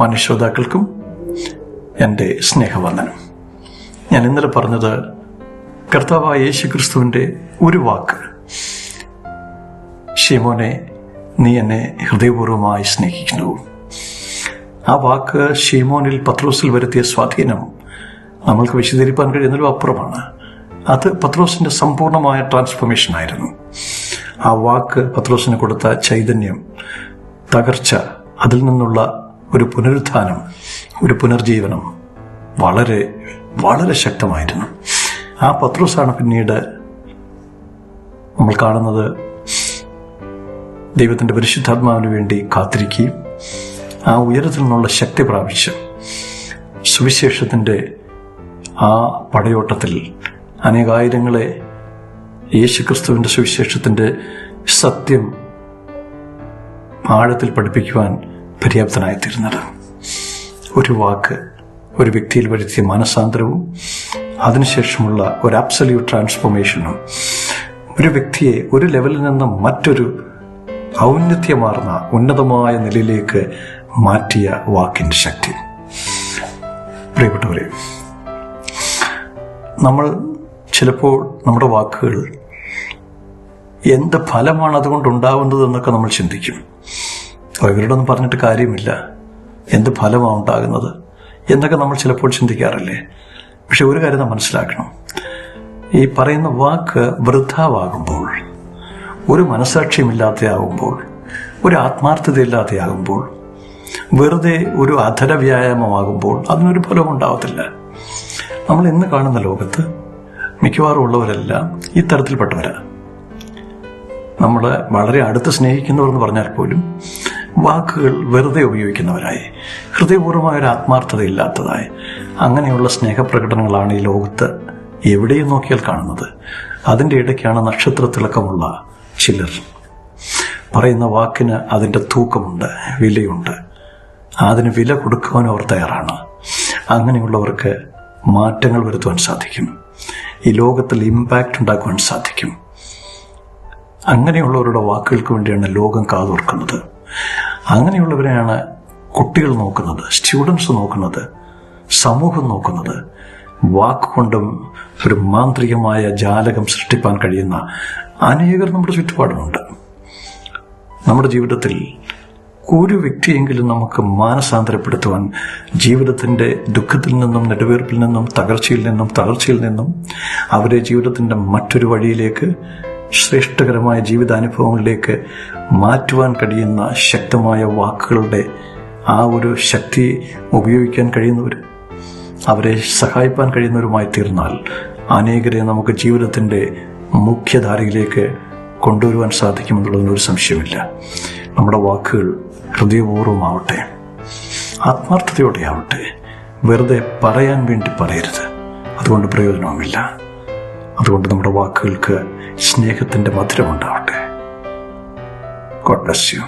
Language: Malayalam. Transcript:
മാന്യശ്രോതാക്കൾക്കും എന്റെ സ്നേഹവന്ദനം. ഞാൻ ഇന്നലെ പറഞ്ഞത് കർത്താവായ യേശു ക്രിസ്തുവിന്റെ ഒരു വാക്ക്. ഷീമോനെ നീ എന്നെ ഹൃദയപൂർവമായി സ്നേഹിക്കുന്നു. ആ വാക്ക് ഷീമോനിൽ പത്രോസിൽ വരുത്തിയ സ്വാധീനം നമ്മൾക്ക് വിശദീകരിക്കാൻ കഴിയുന്നതിലും അപ്പുറമാണ്. അത് പത്രോസിന്റെ സമ്പൂർണമായ ട്രാൻസ്ഫോർമേഷൻ ആയിരുന്നു. ആ വാക്ക് പത്രോസിന് കൊടുത്ത ചൈതന്യം തകർച്ച അതിൽ നിന്നുള്ള ഒരു പുനരുത്ഥാനം ഒരു പുനർജീവനം വളരെ വളരെ ശക്തമായിരുന്നു. ആ പത്രോസാണ് പിന്നീട് നമ്മൾ കാണുന്നത് ദൈവത്തിന്റെ പരിശുദ്ധാത്മാവിന് വേണ്ടി കാത്തിരിക്കുകയും ആ ഉയരത്തിൽ നിന്നുള്ള ശക്തി പ്രാപിച്ച് സുവിശേഷത്തിന്റെ ആ പടയോട്ടത്തിൽ അനേകായിരങ്ങളെ യേശുക്രിസ്തുവിന്റെ സുവിശേഷത്തിന്റെ സത്യം ആഴത്തിൽ പഠിപ്പിക്കുവാൻ പര്യാപ്തനായിത്തീരുന്നത്. ഒരു വാക്ക് ഒരു വ്യക്തിയിൽ വരുത്തിയ മനസാന്തരവും അതിനുശേഷമുള്ള ഒരു അബ്സല്യൂട്ട് ട്രാൻസ്ഫോർമേഷനും ഒരു വ്യക്തിയെ ഒരു ലെവലിൽ നിന്ന് മറ്റൊരു ഔന്നത്യമാർന്ന ഉന്നതമായ നിലയിലേക്ക് മാറ്റിയ വാക്കിന്റെ ശക്തി. പ്രിയപ്പെട്ടവരെ നമ്മൾ ചിലപ്പോൾ നമ്മുടെ വാക്കുകൾ എന്ത് ഫലമാണ് അതുകൊണ്ട് ഉണ്ടാവുന്നത് എന്നൊക്കെ നമ്മൾ ചിന്തിക്കും. അപ്പോൾ ഇവരോടൊന്നും പറഞ്ഞിട്ട് കാര്യമില്ല. എന്ത് ഫലമാണ് ഉണ്ടാകുന്നത് എന്നൊക്കെ നമ്മൾ ചിലപ്പോൾ ചിന്തിക്കാറില്ലേ? പക്ഷെ ഒരു കാര്യം നാം മനസ്സിലാക്കണം. ഈ പറയുന്ന വാക്ക് വൃദ്ധാവാകുമ്പോൾ ഒരു മനസാക്ഷ്യമില്ലാത്തയാകുമ്പോൾ ഒരു ആത്മാർത്ഥതയില്ലാതെയാകുമ്പോൾ വെറുതെ ഒരു അധര വ്യായാമമാകുമ്പോൾ അതിനൊരു ഫലവും നമ്മൾ ഇന്ന് കാണുന്ന ലോകത്ത് മിക്കവാറും ഉള്ളവരെല്ലാം ഇത്തരത്തിൽപ്പെട്ടവരാണ് തരത്തിൽപ്പെട്ടവരാണ് നമ്മൾ വളരെ അടുത്ത് സ്നേഹിക്കുന്നവർ എന്ന് പറഞ്ഞാൽ പോലും വാക്കുകൾ വെറുതെ ഉപയോഗിക്കുന്നവരായി ഹൃദയപൂർവമായ ഒരു ആത്മാർത്ഥത ഇല്ലാത്തതായി. അങ്ങനെയുള്ള സ്നേഹപ്രകടനങ്ങളാണ് ഈ ലോകത്ത് എവിടെയും നോക്കിയാൽ കാണുന്നത്. അതിന്റെ ഇടയ്ക്കാണ് നക്ഷത്രത്തിളക്കമുള്ള ചിലർ. പറയുന്ന വാക്കിന് അതിന്റെ തൂക്കമുണ്ട് വിലയുണ്ട്. അതിന് വില കൊടുക്കുവാൻ അവർ തയ്യാറാണ്. അങ്ങനെയുള്ളവർക്ക് മാറ്റങ്ങൾ വരുത്തുവാൻ സാധിക്കും. ഈ ലോകത്തിൽ ഇമ്പാക്റ്റ് ഉണ്ടാക്കുവാൻ സാധിക്കും. അങ്ങനെയുള്ളവരുടെ വാക്കുകൾക്ക് വേണ്ടിയാണ് ലോകം കാതോർക്കുന്നത്. അങ്ങനെയുള്ളവരെയാണ് കുട്ടികൾ നോക്കുന്നത് സ്റ്റുഡൻസ് നോക്കുന്നത് സമൂഹം നോക്കുന്നത്. വാക്കുകൊണ്ടും ഒരു മാന്ത്രികമായ ജാലകം സൃഷ്ടിപ്പാൻ കഴിയുന്ന അനേകർ നമ്മുടെ ചുറ്റുപാടുമുണ്ട്. നമ്മുടെ ജീവിതത്തിൽ ഒരു വ്യക്തിയെങ്കിലും നമുക്ക് മാനസാന്തരപ്പെടുത്തുവാൻ ജീവിതത്തിന്റെ ദുഃഖത്തിൽ നിന്നും നെടുവീർപ്പിൽ നിന്നും തകർച്ചയിൽ നിന്നും തകർച്ചയിൽ നിന്നും അവരെ ജീവിതത്തിന്റെ മറ്റൊരു വഴിയിലേക്ക് ശ്രേഷ്ഠകരമായ ജീവിതാനുഭവങ്ങളിലേക്ക് മാറ്റുവാൻ കഴിയുന്ന ശക്തമായ വാക്കുകളുടെ ആ ഒരു ശക്തി ഉപയോഗിക്കാൻ കഴിയുന്നവർ അവരെ സഹായിപ്പാൻ കഴിയുന്നവരുമായി തീർന്നാൽ അനേകരെ നമുക്ക് ജീവിതത്തിന്റെ മുഖ്യധാരയിലേക്ക് കൊണ്ടുവരുവാൻ സാധിക്കുമെന്നുള്ളതിന് ഒരു സംശയമില്ല നമ്മുടെ വാക്കുകൾ ഹൃദയപൂർവമാവട്ടെ ആത്മാർത്ഥതയോടെ ആവട്ടെ വെറുതെ പറയാൻ വേണ്ടി പറയരുത്. അതുകൊണ്ട് പ്രയോജനവുമില്ല. അതുകൊണ്ട് നമ്മുടെ വാക്കുകൾക്ക് സ്നേഹത്തിന്റെ മധുരമുണ്ടാവട്ടെ. God bless you